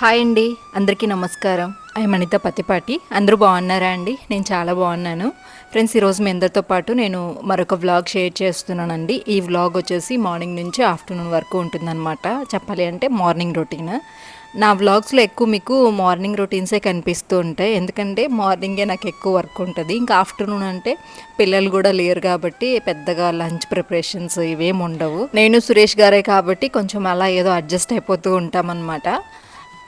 Hi అండి అందరికీ నమస్కారం. ఐ మణిత పతిపాటి. అందరూ బాగున్నారా అండి? నేను చాలా బాగున్నాను. ఫ్రెండ్స్ ఈరోజు మీ అందరితో పాటు నేను మరొక వ్లాగ్ షేర్ చేస్తున్నానండి. ఈ వ్లాగ్ వచ్చేసి మార్నింగ్ నుంచి ఆఫ్టర్నూన్ వరకు ఉంటుందన్నమాట. చెప్పాలి అంటే మార్నింగ్ రొటీన్. నా వ్లాగ్స్లో ఎక్కువ మీకు మార్నింగ్ రొటీన్సే కనిపిస్తూ ఉంటాయి. ఎందుకంటే మార్నింగే నాకు ఎక్కువ వర్క్ ఉంటుంది. ఇంకా ఆఫ్టర్నూన్ అంటే పిల్లలు కూడా లేరు కాబట్టి పెద్దగా లంచ్ ప్రిపరేషన్స్ ఇవేమి ఉండవు. నేను సురేష్ గారే కాబట్టి కొంచెం అలా ఏదో అడ్జస్ట్ అయిపోతూ ఉంటామన్నమాట.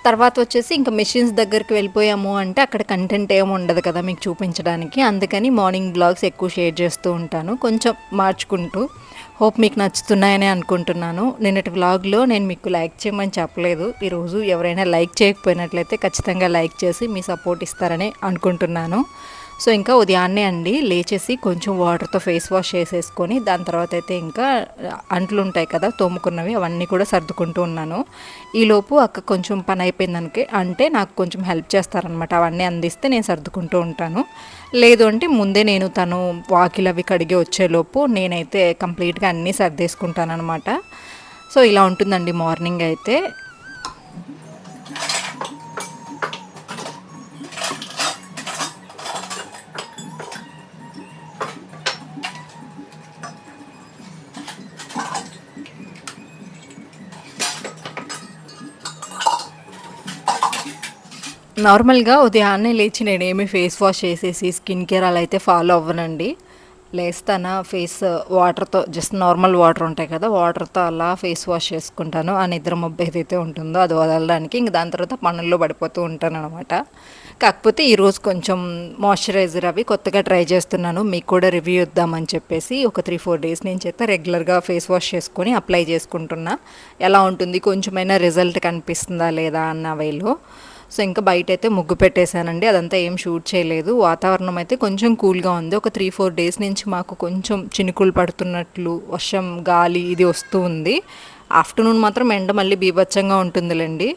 తర్వాత వచ్చేసి ఇంకా మెషిన్స్ దగ్గరికి వెళ్ళిపోయాము అంటే అక్కడ కంటెంట్ ఏమి ఉండదు కదా మీకు చూపించడానికి. అందుకని మార్నింగ్ బ్లాగ్స్ ఎక్కువ షేర్ చేస్తూ ఉంటాను. కొంచెం మార్చుకుంటూ. హోప్ మీకు నచ్చుతున్నాయని అనుకుంటున్నాను. నిన్నటి వ్లాగ్లో నేను మీకు లైక్ చేయమని చెప్పలేదు. ఈరోజు ఎవరైనా లైక్ చేయకపోయినట్లయితే ఖచ్చితంగా లైక్ చేసి మీ సపోర్ట్ ఇస్తారని అనుకుంటున్నాను. సో ఇంకా ఉదయాన్నే అండి లేచేసి కొంచెం వాటర్తో ఫేస్ వాష్ చేసేసుకొని దాని తర్వాత అయితే ఇంకా అంట్లు ఉంటాయి కదా తోముకున్నవి అవన్నీ కూడా సర్దుకుంటూ ఉన్నాను. ఈలోపు అక్క కొంచెం పని అయిపోయిందనికి అంటే నాకు కొంచెం హెల్ప్ చేస్తారనమాట అవన్నీ అందిస్తే నేను సర్దుకుంటూ ఉంటాను. లేదు అంటే ముందే నేను తను వాకిలు అవి కడిగి వచ్చేలోపు నేనైతే కంప్లీట్గా అన్నీ సర్దేసుకుంటాను అనమాట సో ఇలా ఉంటుందండి మార్నింగ్ అయితే. నార్మల్గా ఉదయాన్నే లేచి నేనేమి ఫేస్ వాష్ చేసేసి స్కిన్ కేర్ అలా అయితే ఫాలో అవ్వనండి. లేస్తానా ఫేస్ వాటర్తో జస్ట్ నార్మల్ వాటర్ ఉంటాయి కదా వాటర్తో అలా ఫేస్ వాష్ చేసుకుంటాను. ఆ నిద్ర మబ్బు ఏదైతే ఉంటుందో అది వదలడానికి ఇంక దాని తర్వాత పనుల్లో పడిపోతూ ఉంటాను అనమాట కాకపోతే ఈరోజు కొంచెం మాయిశ్చరైజర్ అవి కొత్తగా ట్రై చేస్తున్నాను. మీకు కూడా రివ్యూ ఇద్దామని చెప్పేసి ఒక త్రీ ఫోర్ డేస్ నుంచి అయితే రెగ్యులర్గా ఫేస్ వాష్ చేసుకొని అప్లై చేసుకుంటున్నా. ఎలా ఉంటుంది? కొంచెమైనా రిజల్ట్ కనిపిస్తుందా లేదా అన్న వేలో. సో ఇంకా బయట అయితే ముగ్గు పెట్టేశానండి. అదంతా ఏం షూట్ చేయలేదు. వాతావరణం అయితే కొంచెం కూల్గా ఉంది. ఒక త్రీ ఫోర్ డేస్ నుంచి మాకు కొంచెం చినుకులు పడుతున్నట్లు వర్షం గాలి ఇది వస్తూ ఉంది. ఆఫ్టర్నూన్ మాత్రం ఎండ మళ్ళీ బీభత్సంగా ఉంటుందిలేండి.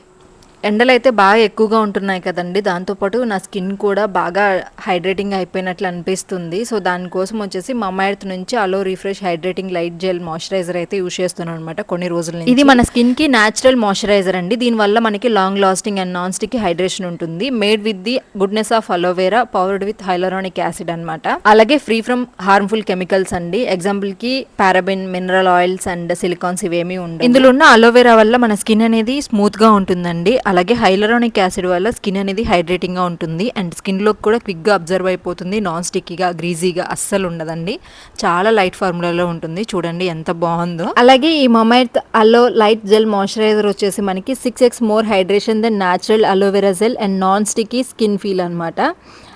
ఎండలు అయితే బాగా ఎక్కువగా ఉంటున్నాయి కదండి. దాంతోపాటు నా స్కిన్ కూడా బాగా హైడ్రేటింగ్ అయిపోయినట్లు అనిపిస్తుంది. సో దానికోసం వచ్చేసి మమ్మ ఎర్త్ నుంచి aloe refresh hydrating light gel moisturiser అయితే యూస్ చేస్తున్నాను అనమాట కొన్ని రోజుల నుంచి. ఇది మన స్కిన్కి న్యాచురల్ మాయిశ్చరైజర్ అండి. దీనివల్ల మనకి long lasting and non stick hydration ఉంటుంది. Made with the goodness of aloe vera powered with hyaluronic acid అనమాట అలాగే ఫ్రీ ఫ్రమ్ హార్మ్ఫుల్ కెమికల్స్ అండి. ఎగ్జాంపుల్కి paraben mineral oils and silicones ఇవేమీ ఉండవు. ఇందులో ఉన్న అలోవేరా వల్ల మన స్కిన్ అనేది స్మూత్గా ఉంటుందండి. అలాగే హైలరానిక్ యాసిడ్ వల్ల స్కిన్ అనేది హైడ్రేటింగ్గా ఉంటుంది. అండ్ స్కిన్లో కూడా క్విక్గా అబ్జర్వ్ అయిపోతుంది. నాన్ స్టిక్కీగా గ్రీజీగా అస్సలు ఉండదండి. చాలా లైట్ ఫార్ములాలో ఉంటుంది. చూడండి ఎంత బాగుందో. అలాగే ఈ Mamaearth aloe light gel moisturiser వచ్చేసి మనకి six x more hydration than natural aloe vera gel and non sticky skin feel అనమాట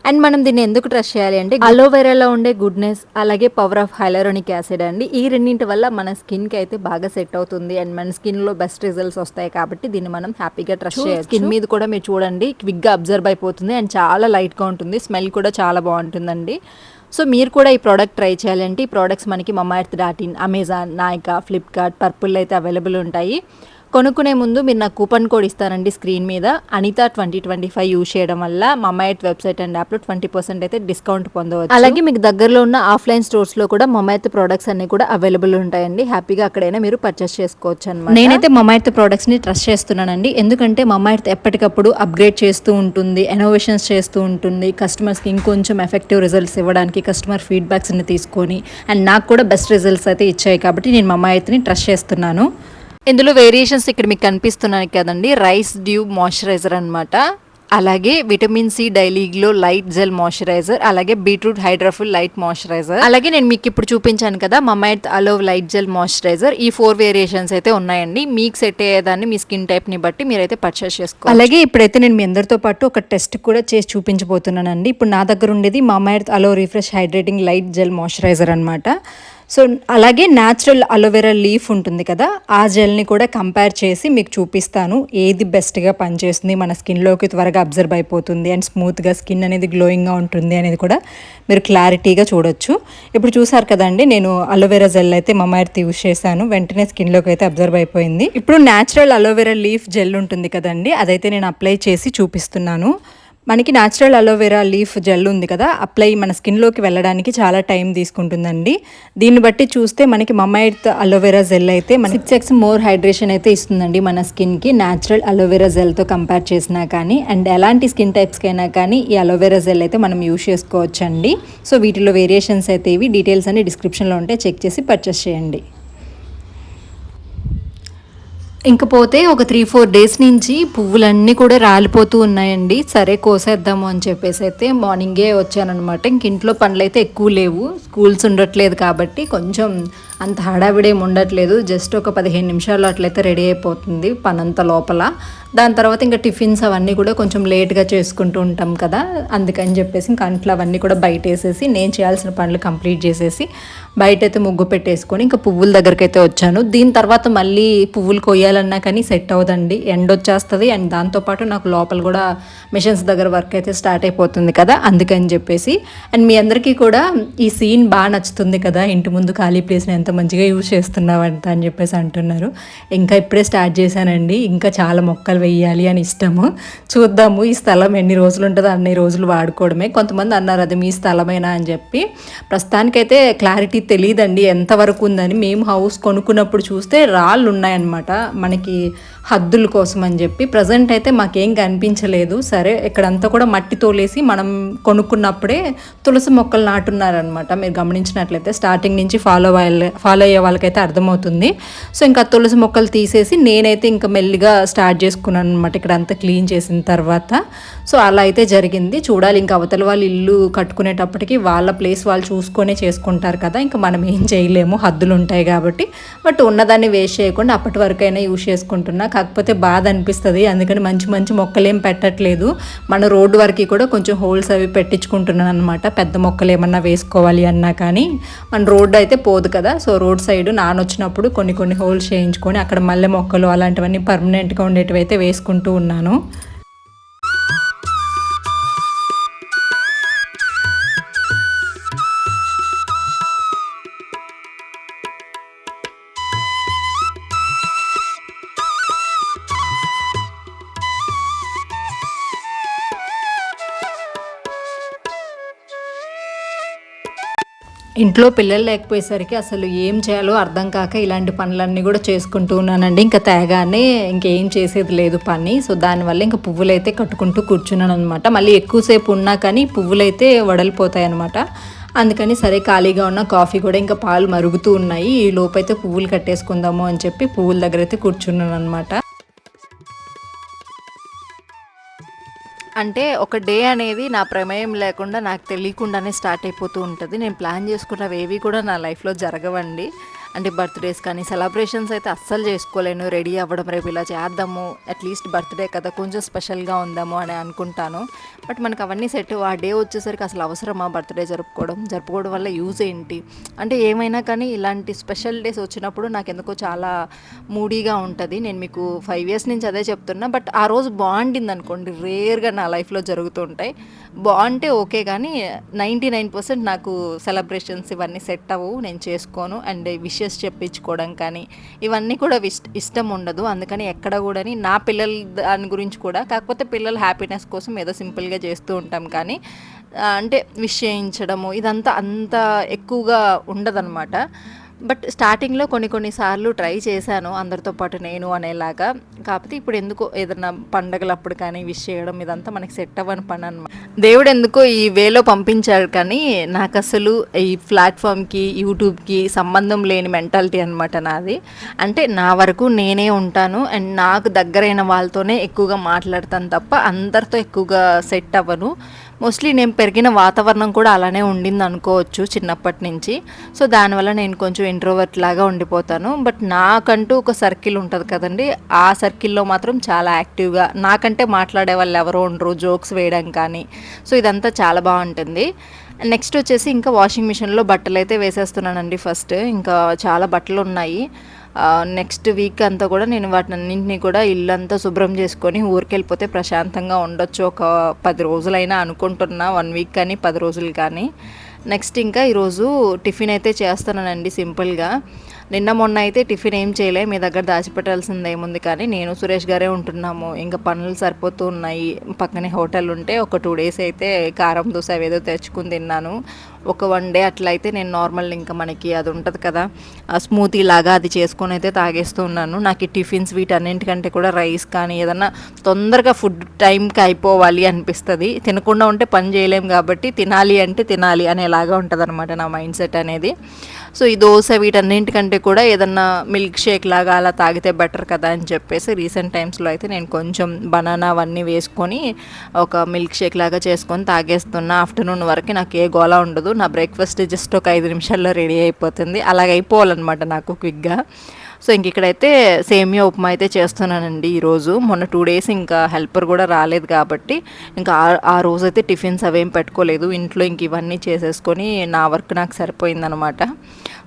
అండ్ మనం దీన్ని ఎందుకు ట్రస్ట్ చేయాలి అంటే అలోవెరాలో ఉండే గుడ్నెస్ అలాగే పవర్ ఆఫ్ హైలరానిక్ యాసిడ్ అండి. ఈ రెండింటి వల్ల మన స్కిన్కి అయితే బాగా సెట్ అవుతుంది అండ్ మన స్కిన్లో బెస్ట్ రిజల్ట్స్ వస్తాయి కాబట్టి దీన్ని మనం హ్యాపీగా ట్రస్ట్ చేయొచ్చు. స్కిన్ మీద కూడా మీరు చూడండి క్విక్గా అబ్జర్వ్ అయిపోతుంది అండ్ చాలా లైట్గా ఉంటుంది స్మెల్ కూడా చాలా బాగుంటుందండి. సో మీరు కూడా ఈ ప్రోడక్ట్ ట్రై చేయాలంటే ఈ ప్రోడక్ట్స్ మనకి Mamaearth dot in Amazon Nykaa Flipkart Purplle అయితే అవైలబుల్ ఉంటాయి. కొనుక్కునే ముందు మీరు నాకు కూపన్ కోడ్ ఇస్తారండి స్క్రీన్ మీద. Anitha twenty twenty five use చేయడం వల్ల మమ్మాయత్ వెబ్సైట్ అండ్ యాప్లో ట్వంటీ పర్సెంట్ అయితే డిస్కౌంట్ పొందవచ్చు. అలాగే మీకు దగ్గరలో ఉన్న ఆఫ్లైన్ స్టోర్స్లో కూడా మమ్మాయత్ ప్రోడక్ట్స్ అన్ని కూడా అవైలబుల్ ఉంటాయండి. హ్యాపీగా అక్కడైనా మీరు పర్చేస్ చేసుకోవచ్చు అనమాట నేనైతే మమ్మాయత్ ప్రోడక్ట్స్ని ట్రస్ట్ చేస్తున్నానండి. ఎందుకంటే మమ్మాయత్ ఎప్పటికప్పుడు అప్గ్రేడ్ చేస్తూ ఉంటుంది ఎనోవేషన్స్ చేస్తూ ఉంటుంది. కస్టమర్స్కి ఇంకొంచెం ఎఫెక్టివ్ రిజల్ట్స్ ఇవ్వడానికి కస్టమర్ ఫీడ్బ్యాక్స్ని తీసుకొని అండ్ నాకు కూడా బెస్ట్ రిజల్ట్స్ అయితే ఇచ్చాయి కాబట్టి నేను మమ్మాయత్ని ట్రస్ట్ చేస్తున్నాను. ఇందులో వేరియేషన్స్ ఇక్కడ మీకు కనిపిస్తున్నాయి కదండి. రైస్ డ్యూ మాయిశ్చరైజర్ అనమాట అలాగే vitamin C daily glow light gel moisturiser అలాగే బీట్రూట్ హైడ్రాఫుల్ లైట్ మాయిశ్చరైజర్. అలాగే నేను మీకు ఇప్పుడు చూపించాను కదా Mamaearth aloe light gel moisturiser. ఈ ఫోర్ వేరియేషన్స్ అయితే ఉన్నాయండి. మీకు సెట్ అయ్యేదాన్ని మీ స్కిన్ టైప్ని బట్టి మీరైతే పర్చేస్ చేసుకోవాలి అలాగే ఇప్పుడైతే నేను మీ అందరితో పాటు ఒక టెస్ట్ కూడా చేసి చూపించబోతున్నానండి. ఇప్పుడు నా దగ్గర ఉండేది Mamaearth aloe refresh hydrating light gel moisturiser అనమాట సో అలాగే న్యాచురల్ అలోవెరా లీఫ్ ఉంటుంది కదా ఆ జెల్ని కూడా కంపేర్ చేసి మీకు చూపిస్తాను. ఏది బెస్ట్గా పనిచేస్తుంది మన స్కిన్లోకి త్వరగా అబ్జర్వ్ అయిపోతుంది అండ్ స్మూత్గా స్కిన్ అనేది గ్లోయింగ్గా ఉంటుంది అనేది కూడా మీరు క్లారిటీగా చూడొచ్చు. ఇప్పుడు చూసారు కదండి నేను అలోవెరా జెల్ అయితే మమార్తి యూజ్ చేశాను వెంటనే స్కిన్లోకి అయితే అబ్జర్వ్ అయిపోయింది. ఇప్పుడు న్యాచురల్ అలోవెరా లీఫ్ జెల్ ఉంటుంది కదండి అదైతే నేను అప్లై చేసి చూపిస్తున్నాను. మనకి న్యాచురల్ అలోవెరా లీఫ్ జెల్ ఉంది కదా అప్లై మన స్కిన్లోకి వెళ్ళడానికి చాలా టైం తీసుకుంటుందండి. దీన్ని బట్టి చూస్తే మనకి మమ్మైర్త్ అలోవెరా జెల్ అయితే మన సిక్స్ ఎక్స్ మోర్ హైడ్రేషన్ అయితే ఇస్తుందండి మన స్కిన్కి న్యాచురల్ అలోవెరా జెల్తో కంపేర్ చేసినా కానీ అండ్ ఎలాంటి స్కిన్ టైప్స్కైనా కానీ ఈ అలోవెరా జెల్ అయితే మనం యూస్ చేసుకోవచ్చండి. సో వీటిలో వేరియేషన్స్ అయితే ఇవి. డీటెయిల్స్ అన్ని డిస్క్రిప్షన్లో ఉంటే చెక్ చేసి పర్చేస్ చేయండి. ఇంకపోతే ఒక త్రీ ఫోర్ డేస్ నుంచి పువ్వులన్నీ కూడా రాలిపోతూ ఉన్నాయండి. సరే కోసేద్దాము అని చెప్పేసి అయితే మార్నింగే వచ్చానమాట ఇంక ఇంట్లో పనులు అయితే ఎక్కువ లేవు. స్కూల్స్ ఉండట్లేదు కాబట్టి కొంచెం అంత హడావిడేం ఉండట్లేదు. జస్ట్ ఒక పదిహేను నిమిషాల్లో అట్లయితే రెడీ అయిపోతుంది పనంత లోపల. దాని తర్వాత ఇంకా టిఫిన్స్ అవన్నీ కూడా కొంచెం లేట్గా చేసుకుంటూ ఉంటాం కదా. అందుకని చెప్పేసి ఇంకా అంట్లో అవన్నీ కూడా బయట వేసేసి నేను చేయాల్సిన పనులు కంప్లీట్ చేసేసి బయట అయితే ముగ్గు పెట్టేసుకొని ఇంకా పువ్వుల దగ్గరికి అయితే వచ్చాను. దీని తర్వాత మళ్ళీ పువ్వులు కొయ్యాలన్నా కానీ సెట్ అవ్వదండి. ఎండ్ వచ్చేస్తుంది. అండ్ దాంతోపాటు నాకు లోపల కూడా మిషన్స్ దగ్గర వర్క్ అయితే స్టార్ట్ అయిపోతుంది కదా. అందుకని చెప్పేసి అండ్ మీ అందరికీ కూడా ఈ సీన్ బాగా నచ్చుతుంది కదా. ఇంటి ముందు ఖాళీ ప్లేస్ని ఎంత మంచిగా యూజ్ చేస్తున్నావంట అని చెప్పేసి అంటున్నారు. ఇంకా ఇప్పుడే స్టార్ట్ చేశానండి. ఇంకా చాలా మొక్కలు వేయాలి అని ఇష్టము. చూద్దాము ఈ స్థలం ఎన్ని రోజులు ఉంటుందో అన్ని రోజులు వాడుకోవడమే. కొంతమంది అన్నారు అది మీ స్థలమేనా? అని చెప్పి. ప్రస్తుతానికైతే క్లారిటీ తెలియదండి ఎంతవరకు ఉందని. మేము హౌస్ కొనుక్కున్నప్పుడు చూస్తే రాళ్ళు ఉన్నాయన్నమాట. మనకి హద్దుల కోసం అని చెప్పి ప్రజెంట్ అయితే మాకేం కనిపించలేదు. సరే ఇక్కడంతా కూడా మట్టి తోలేసి మనం కొనుక్కున్నప్పుడే తులసి మొక్కలు నాటున్నారనమాట మీరు గమనించినట్లయితే స్టార్టింగ్ నుంచి ఫాలో అయ్యే ఫాలో అయ్యే వాళ్ళకైతే అర్థమవుతుంది. సో ఇంకా తులసి మొక్కలు తీసేసి నేనైతే ఇంకా మెల్లిగా స్టార్ట్ చేసుకున్నాను అనమాట ఇక్కడ అంతా క్లీన్ చేసిన తర్వాత. సో అలా అయితే జరిగింది. చూడాలి ఇంకా అవతల వాళ్ళు ఇల్లు కట్టుకునేటప్పటికి వాళ్ళ ప్లేస్ వాళ్ళు చూసుకొనే చేసుకుంటారు కదా ఇంకా మనం ఏం చేయలేము. హద్దులు ఉంటాయి కాబట్టి. బట్ ఉన్నదాన్ని వేస్ట్ చేయకుండా అప్పటి వరకైనా యూజ్ చేసుకుంటున్నా. కాకపోతే బాధ అనిపిస్తుంది. అందుకని మంచి మంచి మొక్కలు ఏం పెట్టట్లేదు. మన రోడ్డు వరకు కూడా కొంచెం హోల్స్ అవి పెట్టించుకుంటున్నాను అనమాట పెద్ద మొక్కలు ఏమన్నా వేసుకోవాలి అన్నా కానీ మన రోడ్డు అయితే పోదు కదా. సో రోడ్ సైడ్ నానొచ్చినప్పుడు కొన్ని కొన్ని హోల్స్ చేయించుకొని అక్కడ మల్లె మొక్కలు అలాంటివన్నీ పర్మనెంట్గా ఉండేటివి అయితే వేసుకుంటూ ఉన్నాను. ఇంట్లో పిల్లలు లేకపోయేసరికి అసలు ఏం చేయాలో అర్థం కాక ఇలాంటి పనులన్నీ కూడా చేసుకుంటూ ఉన్నానండి. ఇంకా తేగానే ఇంకేం చేసేది లేదు పని. సో దానివల్ల ఇంకా పువ్వులైతే కట్టుకుంటూ కూర్చున్నాను అనమాట మళ్ళీ ఎక్కువసేపు ఉన్నా కానీ పువ్వులైతే వడలిపోతాయి అనమాట అందుకని సరే ఖాళీగా ఉన్న కాఫీ కూడా ఇంకా పాలు మరుగుతూ ఉన్నాయి. ఈ లోపైతే పువ్వులు కట్టేసుకుందాము అని చెప్పి పువ్వుల దగ్గర అయితే కూర్చున్నాను అనమాట అంటే ఒక డే అనేది నా ప్రమేయం లేకుండా నాకు తెలియకుండానే స్టార్ట్ అయిపోతూ ఉంటుంది. నేను ప్లాన్ చేసుకున్నవి ఏవి కూడా నా లైఫ్లో జరగవండి. అంటే బర్త్డేస్ కానీ సెలబ్రేషన్స్ అయితే అస్సలు చేసుకోలేను రెడీ అవ్వడం రేపు ఇలా చేద్దాము అట్లీస్ట్ బర్త్డే కదా కొంచెం స్పెషల్గా ఉందాము అని అనుకుంటాను. బట్ మనకు అవన్నీ సెట్ ఆ డే వచ్చేసరికి అసలు అవసరమా బర్త్డే జరుపుకోవడం? జరుపుకోవడం వల్ల యూజ్ ఏంటి? అంటే ఏమైనా కానీ ఇలాంటి స్పెషల్ డేస్ వచ్చినప్పుడు నాకు ఎందుకో చాలా మూడీగా ఉంటుంది. నేను మీకు ఫైవ్ ఇయర్స్ నుంచి అదే చెప్తున్నా. బట్ ఆ రోజు బాగుండింది అనుకోండి రేర్గా నా లైఫ్లో జరుగుతుంటాయి బాగుంటే ఓకే కానీ నైంటీ నైన్ పర్సెంట్ నాకు సెలబ్రేషన్స్ ఇవన్నీ సెట్ అవ్వవు నేను చేసుకోను. అండ్ విషెస్ చెప్పించుకోవడం కానీ ఇవన్నీ కూడా ఇష్టం ఉండదు. అందుకని ఎక్కడ కూడా నా పిల్లల దాని గురించి కూడా కాకపోతే పిల్లల హ్యాపీనెస్ కోసం ఏదో సింపుల్గా చేస్తూ ఉంటాం కానీ అంటే విష్ చేయించడము ఇదంతా అంత ఎక్కువగా ఉండదన్నమాట. బట్ స్టార్టింగ్లో కొన్ని కొన్నిసార్లు ట్రై చేశాను అందరితో పాటు నేను అనేలాగా. కాకపోతే ఇప్పుడు ఎందుకో ఏదైనా పండగలప్పుడు కానీ విష్ చేయడం ఇదంతా మనకి సెట్ అవ్వని పని అనమాట దేవుడు ఎందుకో ఈ వేలో పంపించాడు కానీ నాకు అసలు ఈ ప్లాట్ఫామ్కి యూట్యూబ్కి సంబంధం లేని మెంటాలిటీ అనమాట నాది. అంటే నా వరకు నేనే ఉంటాను అండ్ నాకు దగ్గరైన వాళ్ళతోనే ఎక్కువగా మాట్లాడతాను తప్ప అందరితో ఎక్కువగా సెట్ అవ్వను. మోస్ట్లీ నేను పెరిగిన వాతావరణం కూడా అలానే ఉండింది అనుకోవచ్చు చిన్నప్పటి నుంచి. సో దానివల్ల నేను కొంచెం ఇంట్రోవర్ట్ లాగా ఉండిపోతాను. బట్ నాకంటూ ఒక సర్కిల్ ఉంటుంది కదండి. ఆ సర్కిల్లో మాత్రం చాలా యాక్టివ్గా నాకంటే మాట్లాడే వాళ్ళు ఎవరో ఉండరు జోక్స్ వేయడం కానీ. సో ఇదంతా చాలా బాగుంటుంది. నెక్స్ట్ వచ్చేసి ఇంకా వాషింగ్ మిషన్లో బట్టలు అయితే వేసేస్తున్నానండి ఫస్ట్ ఇంకా చాలా బట్టలు ఉన్నాయి నెక్స్ట్ వీక్ అంతా కూడా నేను వాటిని అన్నింటినీ కూడా ఇల్లంతా శుభ్రం చేసుకొని ఊరికెళ్ళిపోతే ప్రశాంతంగా ఉండొచ్చు. ఒక పది రోజులైనా అనుకుంటున్నా వన్ వీక్ కానీ పది రోజులు కానీ. నెక్స్ట్ ఇంకా ఈరోజు టిఫిన్ అయితే చేస్తానండి సింపుల్గా. నిన్న మొన్న అయితే టిఫిన్ ఏం చేయలే మీ దగ్గర దాచిపెట్టాల్సింది ఏముంది కానీ నేను సురేష్ గారే ఉంటున్నాము. ఇంకా పనులు సరిపోతూ ఉన్నాయి. పక్కనే హోటల్ ఉంటే ఒక టూ డేస్ అయితే కారం దోశ ఏదో తెచ్చుకుని తిన్నాను. ఒక వన్ డే అట్లా అయితే నేను నార్మల్ ఇంకా మనకి అది ఉంటుంది కదా స్మూతీ లాగా అది చేసుకొని అయితే తాగేస్తూ ఉన్నాను. నాకు ఈ టిఫిన్స్ వీటన్నింటికంటే కూడా రైస్ కానీ ఏదన్నా తొందరగా ఫుడ్ టైంకి అయిపోవాలి అనిపిస్తుంది. తినకుండా ఉంటే పని చేయలేం కాబట్టి తినాలి అంటే తినాలి అనేలాగా ఉంటుంది అనమాట నా మైండ్ సెట్ అనేది. సో ఈ దోశ వీటన్నింటికంటే కూడా ఏదన్నా మిల్క్ షేక్ లాగా అలా తాగితే బెటర్ కదా అని చెప్పేసి రీసెంట్ టైమ్స్లో అయితే నేను కొంచెం బనానా అవన్నీ వేసుకొని ఒక మిల్క్ షేక్ లాగా చేసుకొని తాగేస్తున్నా ఆఫ్టర్నూన్ వరకు నాకు ఏ గోళ ఉండదు. నా బ్రేక్ఫాస్ట్ జస్ట్ ఒక ఐదు నిమిషాల్లో రెడీ అయిపోతుంది. అలాగ అయిపోవాలన్నమాట నాకు క్విక్గా సో ఇంక ఇక్కడైతే సేమియా ఉప్మా అయితే చేస్తున్నానండి ఈరోజు. మొన్న టూ డేస్ ఇంకా హెల్పర్ కూడా రాలేదు కాబట్టి ఇంకా ఆ- రోజైతే రోజు అయితే టిఫిన్స్ అవేం పెట్టుకోలేదు. ఇంట్లో ఇంక ఇవన్నీ చేసేసుకొని నా వర్క్ నాకు సరిపోయిందనమాట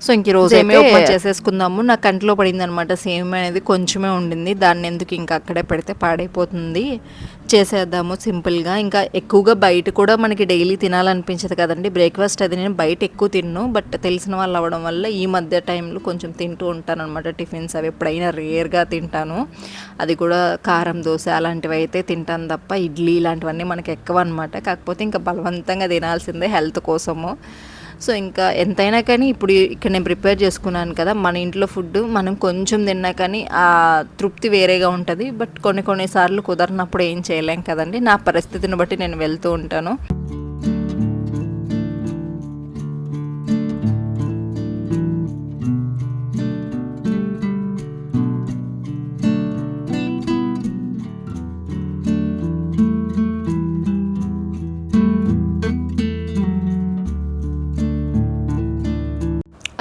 సో ఇంక ఈరోజు సేమియా ఉప్మా చేసేసుకుందాము. నా కంట్లో పడింది అనమాట సేమియా అనేది కొంచెమే ఉండింది. దాన్ని ఎందుకు ఇంకా అక్కడే పెడితే పాడైపోతుంది. చేసేద్దాము సింపుల్గా. ఇంకా ఎక్కువగా బయట కూడా మనకి డైలీ తినాలనిపించదు కదండి. బ్రేక్ఫాస్ట్ అది నేను బయట ఎక్కువ తిన్ను. బట్ తెలిసిన వాళ్ళు అవ్వడం వల్ల ఈ మధ్య టైంలో కొంచెం తింటూ ఉంటాను అనమాట టిఫిన్స్ అవి. ఎప్పుడైనా రేర్గా తింటాను. అది కూడా కారం దోశ అలాంటివి అయితే తింటాను తప్ప ఇడ్లీ ఇలాంటివన్నీ మనకి ఎక్కువ అనమాట కాకపోతే ఇంకా బలవంతంగా తినాల్సిందే హెల్త్ కోసము. సో ఇంకా ఎంతైనా కానీ ఇప్పుడు ఇక్కడ నేను ప్రిపేర్ చేసుకున్నాను కదా మన ఇంట్లో ఫుడ్ మనం కొంచెం తిన్నా కానీ ఆ తృప్తి వేరేగా ఉంటుంది. బట్ కొన్ని కొన్నిసార్లు కుదరినప్పుడు ఏం చేయలేం కదండి. నా పరిస్థితిని బట్టి నేను వెళ్తూ ఉంటాను.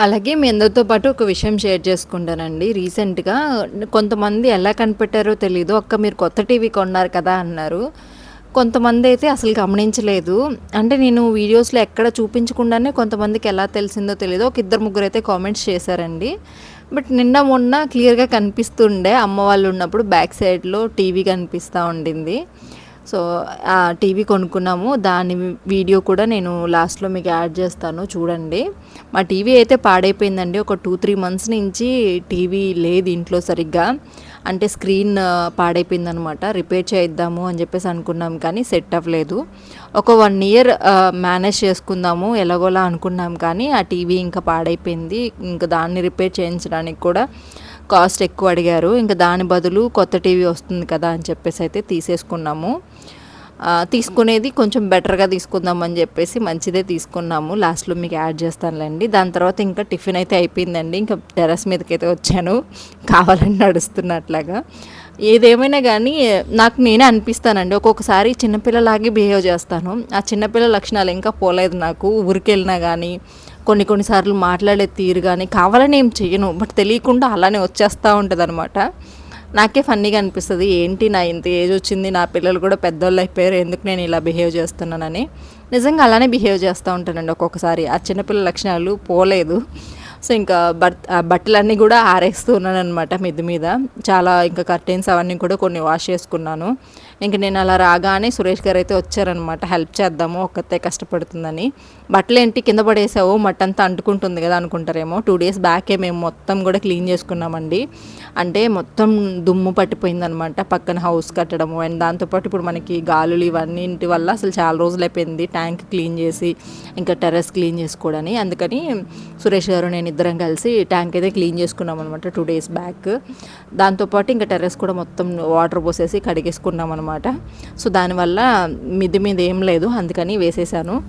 అలాగే మీ అందరితో పాటు ఒక విషయం షేర్ చేసుకుంటానండి. రీసెంట్గా కొంతమంది ఎలా కనిపెట్టారో తెలీదు. అక్క మీరు కొత్త టీవీ కొన్నారు కదా అన్నారు. కొంతమంది అయితే అసలు గమనించలేదు. అంటే నేను వీడియోస్లో ఎక్కడ చూపించకుండానే కొంతమందికి ఎలా తెలిసిందో తెలియదు ఒక ఇద్దరు ముగ్గురు అయితే కామెంట్స్ చేశారండి. బట్ నిన్న మొన్న క్లియర్గా కనిపిస్తుండే. అమ్మ వాళ్ళు ఉన్నప్పుడు బ్యాక్ సైడ్లో టీవీ కనిపిస్తూ ఉండింది. సో ఆ టీవీ కొనుక్కున్నాము. దాని వీడియో కూడా నేను లాస్ట్లో మీకు యాడ్ చేస్తాను. చూడండి. మా టీవీ అయితే పాడైపోయిందండి. ఒక టూ త్రీ మంత్స్ నుంచి టీవీ లేదు ఇంట్లో సరిగ్గా. అంటే స్క్రీన్ పాడైపోయిందనమాట. రిపేర్ చేద్దాము అని చెప్పేసి అనుకున్నాం కానీ సెట్ అవ్వలేదు. ఒక వన్ ఇయర్ మేనేజ్ చేసుకుందాము ఎలాగోలా అనుకున్నాం కానీ ఆ టీవీ ఇంకా పాడైపోయింది. ఇంకా దాన్ని రిపేర్ చేయించడానికి కూడా కాస్ట్ ఎక్కువ అడిగారు. ఇంకా దాని బదులు కొత్త టీవీ వస్తుంది కదా అని చెప్పేసి అయితే తీసేసుకున్నాము. తీసుకునేది కొంచెం బెటర్గా తీసుకుందాం అని చెప్పేసి మంచిదే తీసుకున్నాము. లాస్ట్లో మీకు యాడ్ చేస్తానులేండి. దాని తర్వాత ఇంకా టిఫిన్ అయితే అయిపోయిందండి. ఇంకా టెరస్ మీదకి అయితే వచ్చాను. కావాలని నడుస్తున్నట్లాగా. ఏదేమైనా కానీ నాకు నేనే అనిపిస్తానండి. ఒక్కొక్కసారి చిన్నపిల్లలాగే బిహేవ్ చేస్తాను. ఆ చిన్నపిల్ల లక్షణాలు ఇంకా పోలేదు నాకు. ఊరికెళ్ళినా కానీ కొన్ని కొన్నిసార్లు మాట్లాడే తీరు కానీ కావాలని ఏం చేయను బట్ తెలియకుండా అలానే వచ్చేస్తూ ఉంటుంది అనమాట నాకే ఫన్నీగా అనిపిస్తుంది ఏంటి నా ఇంత ఏజ్ వచ్చింది నా పిల్లలు కూడా పెద్దోళ్ళు అయిపోయారు ఎందుకు నేను ఇలా బిహేవ్ చేస్తున్నానని? నిజంగా అలానే బిహేవ్ చేస్తూ ఉంటానండి ఒక్కొక్కసారి. ఆ చిన్నపిల్లల లక్షణాలు పోలేదు. సో ఇంకా బట్ బట్టలన్నీ కూడా ఆరేస్తూ ఉన్నాను అనమాట మిద్ది మీద. చాలా ఇంకా కర్టెన్స్ అవన్నీ కూడా కొన్ని వాష్ చేసుకున్నాను. ఇంక నేను అలా రాగానే సురేష్ గారు అయితే వచ్చారనమాట హెల్ప్ చేద్దాము ఒక్కతే కష్టపడుతుందని. బట్టలు ఏంటి కింద పడేసావు మట్టంతా అంటుకుంటుంది కదా అనుకుంటారేమో. టూ డేస్ బ్యాకే మేము మొత్తం కూడా క్లీన్ చేసుకున్నామండి. అంటే మొత్తం దుమ్ము పట్టిపోయిందనమాట పక్కన హౌస్ కట్టడము. అండ్ దాంతోపాటు ఇప్పుడు మనకి గాలులు ఇవన్నీ ఇంటి వల్ల అసలు చాలా రోజులు అయిపోయింది. ట్యాంక్ క్లీన్ చేసి ఇంకా టెర్రస్ క్లీన్ చేసుకోవడని అందుకని సురేష్ గారు నేను ఇద్దరం కలిసి ట్యాంక్ అయితే క్లీన్ చేసుకున్నాం అనమాట టూ డేస్ బ్యాక్ దాంతోపాటు ఇంకా టెర్రస్ కూడా మొత్తం వాటర్ పోసేసి కడిగేసుకున్నాం అనమాట సో దానివల్ల మిద్ది మీద ఏం లేదు అందుకని వేసేసాను.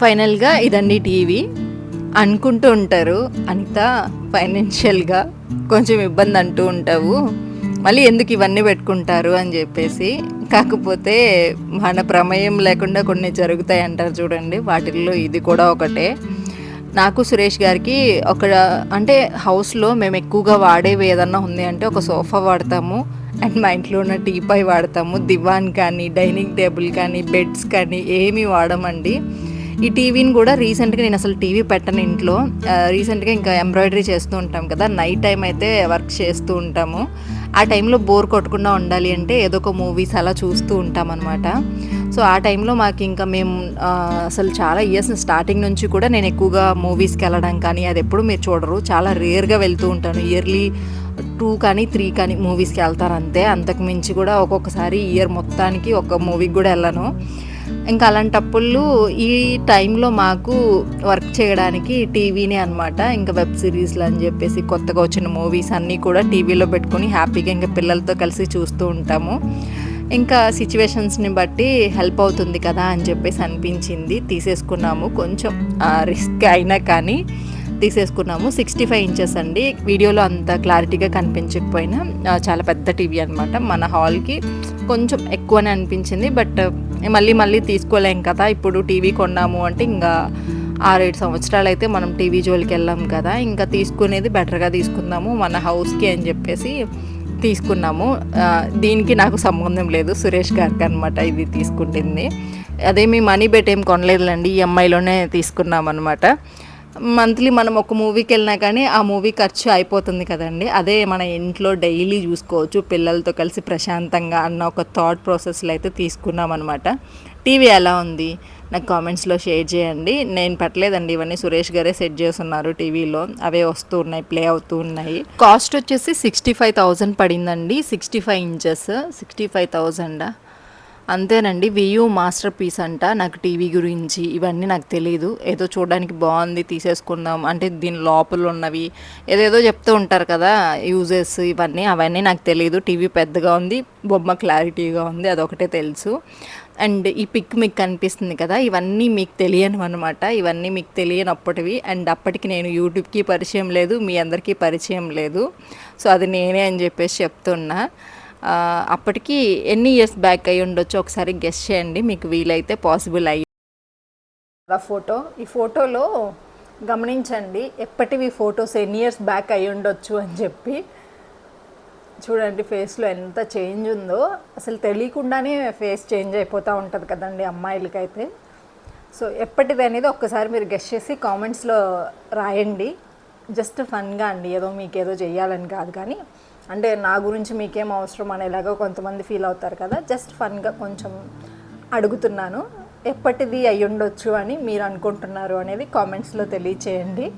ఫైనల్గా ఇదండి టీవీ. అనుకుంటూ ఉంటారు అనిత ఫైనాన్షియల్గా కొంచెం ఇబ్బంది అంటూ ఉంటావు. మళ్ళీ ఎందుకు ఇవన్నీ పెట్టుకుంటారు అని చెప్పేసి కాకపోతే మన ప్రమేయం లేకుండా కొన్ని జరుగుతాయి అంటారు చూడండి. వాటిల్లో ఇది కూడా ఒకటే. నాకు సురేష్ గారికి ఒక అంటే హౌస్లో మేము ఎక్కువగా వాడేవి ఏదన్నా ఉంది అంటే ఒక సోఫా వాడతాము. అండ్ మా ఇంట్లో ఉన్న టీపై వాడతాము. దివాన్ కానీ డైనింగ్ టేబుల్ కానీ బెడ్స్ కానీ ఏమీ వాడమండి. ఈ టీవీని కూడా రీసెంట్గా నేను అసలు టీవీ పెట్టను ఇంట్లో. రీసెంట్గా ఇంకా ఎంబ్రాయిడరీ చేస్తూ ఉంటాం కదా. నైట్ టైం అయితే వర్క్ చేస్తూ ఉంటాము. ఆ టైంలో బోర్ కొట్టకుండా ఉండాలి అంటే ఏదో ఒక మూవీస్ అలా చూస్తూ ఉంటామన్నమాట. సో ఆ టైంలో మాకు ఇంకా మేము అసలు చాలా ఇయర్స్ స్టార్టింగ్ నుంచి కూడా నేను ఎక్కువగా మూవీస్కి వెళ్ళడం కానీ అది ఎప్పుడు మీరు చూడరు. చాలా రేర్గా వెళ్తూ ఉంటాను. ఇయర్లీ టూ కానీ త్రీ కానీ మూవీస్కి వెళ్తాను అంతే. అంతకు మించి కూడా ఒక్కొక్కసారి ఇయర్ మొత్తానికి ఒక మూవీకి కూడా వెళ్ళను. ఇంకా అలాంటప్పుడు ఈ టైంలో మాకు వర్క్ చేయడానికి టీవీనే అనమాట ఇంకా వెబ్ సిరీస్లు అని చెప్పేసి కొత్తగా వచ్చిన మూవీస్ అన్నీ కూడా టీవీలో పెట్టుకొని హ్యాపీగా ఇంకా పిల్లలతో కలిసి చూస్తూ ఉంటాము. ఇంకా సిచ్యువేషన్స్ని బట్టి హెల్ప్ అవుతుంది కదా అని చెప్పేసి అనిపించింది. తీసేసుకున్నాము కొంచెం. రిస్క్ అయినా కానీ తీసేసుకున్నాము. సిక్స్టీ ఫైవ్ ఇంచెస్ అండి. వీడియోలో అంత క్లారిటీగా కనిపించకపోయినా చాలా పెద్ద టీవీ అనమాట మన హాల్కి కొంచెం ఎక్కువనే అనిపించింది. బట్ మళ్ళీ మళ్ళీ తీసుకోలేం కదా. ఇప్పుడు టీవీ కొన్నాము అంటే ఇంకా ఆరేడు సంవత్సరాలు అయితే మనం టీవీ జోలికి వెళ్ళాం కదా. ఇంకా తీసుకునేది బెటర్గా తీసుకుందాము మన హౌస్కి అని చెప్పేసి తీసుకున్నాము. దీనికి నాకు సంబంధం లేదు సురేష్ గారికి అనమాట ఇది తీసుకుంటుంది. అదే మీ మనీ బెట్ ఏం కొనలేదులేండి ఈఎంఐలోనే తీసుకున్నాం అనమాట మంత్లీ మనం ఒక మూవీకి వెళ్ళినా కానీ ఆ మూవీ ఖర్చు అయిపోతుంది కదండి. అదే మన ఇంట్లో డైలీ చూసుకోవచ్చు. పిల్లలతో కలిసి ప్రశాంతంగా అన్న ఒక థాట్ ప్రాసెస్లో అయితే తీసుకున్నాం అనమాట టీవీ ఎలా ఉంది? నాకు కామెంట్స్లో షేర్ చేయండి. నేను పెట్టలేదండి. ఇవన్నీ సురేష్ గారే సెట్ చేస్తున్నారు టీవీలో. అవే వస్తూ ఉన్నాయి ప్లే అవుతూ ఉన్నాయి. కాస్ట్ వచ్చేసి సిక్స్టీ ఫైవ్ థౌజండ్ పడిందండి. Sixty five inches sixty five థౌజండా అంతేనండి వియూ మాస్టర్ పీస్ అంట. నాకు టీవీ గురించి ఇవన్నీ నాకు తెలియదు ఏదో చూడడానికి బాగుంది తీసేసుకుందాం అంటే దీని లోపల ఉన్నవి. ఏదేదో చెప్తూ ఉంటారు కదా యూజెస్ ఇవన్నీ. అవన్నీ నాకు తెలియదు టీవీ పెద్దగా ఉంది బొమ్మ క్లారిటీగా ఉంది అదొకటే తెలుసు. అండ్ ఈ పిక్ మీకు కనిపిస్తుంది కదా ఇవన్నీ మీకు తెలియను అనమాట ఇవన్నీ మీకు తెలియనప్పటివి. అండ్ అప్పటికి నేను యూట్యూబ్కి పరిచయం లేదు మీ అందరికీ పరిచయం లేదు. సో అది నేనే అని చెప్పేసి చెప్తున్నా. అప్పటికి ఎన్ని ఇయర్స్ బ్యాక్ అయి ఉండొచ్చు ఒకసారి గెస్ట్ చేయండి. మీకు వీలైతే పాసిబుల్ అయ్యి ఆ ఫోటో ఈ ఫోటోలో గమనించండి ఎప్పటివి ఫొటోస్ ఎన్ని ఇయర్స్ బ్యాక్ అయి ఉండొచ్చు అని చెప్పి. చూడండి ఫేస్లో ఎంత చేంజ్ ఉందో. అసలు తెలియకుండానే ఫేస్ చేంజ్ అయిపోతూ ఉంటుంది కదండి అమ్మాయిలకైతే. సో ఎప్పటిది అనేది ఒక్కసారి మీరు గెస్ట్ చేసి కామెంట్స్లో రాయండి. జస్ట్ ఫన్గా అండి. ఏదో మీకు ఏదో చేయాలని కాదు కానీ. అంటే నా గురించి మీకేం అవసరం అనేలాగా కొంతమంది ఫీల్ అవుతారు కదా. జస్ట్ ఫన్గా కొంచెం అడుగుతున్నాను. ఎప్పటిది అయ్యుండొచ్చు అని మీరు అనుకుంటున్నారు అనేది కామెంట్స్లో తెలియచేయండి.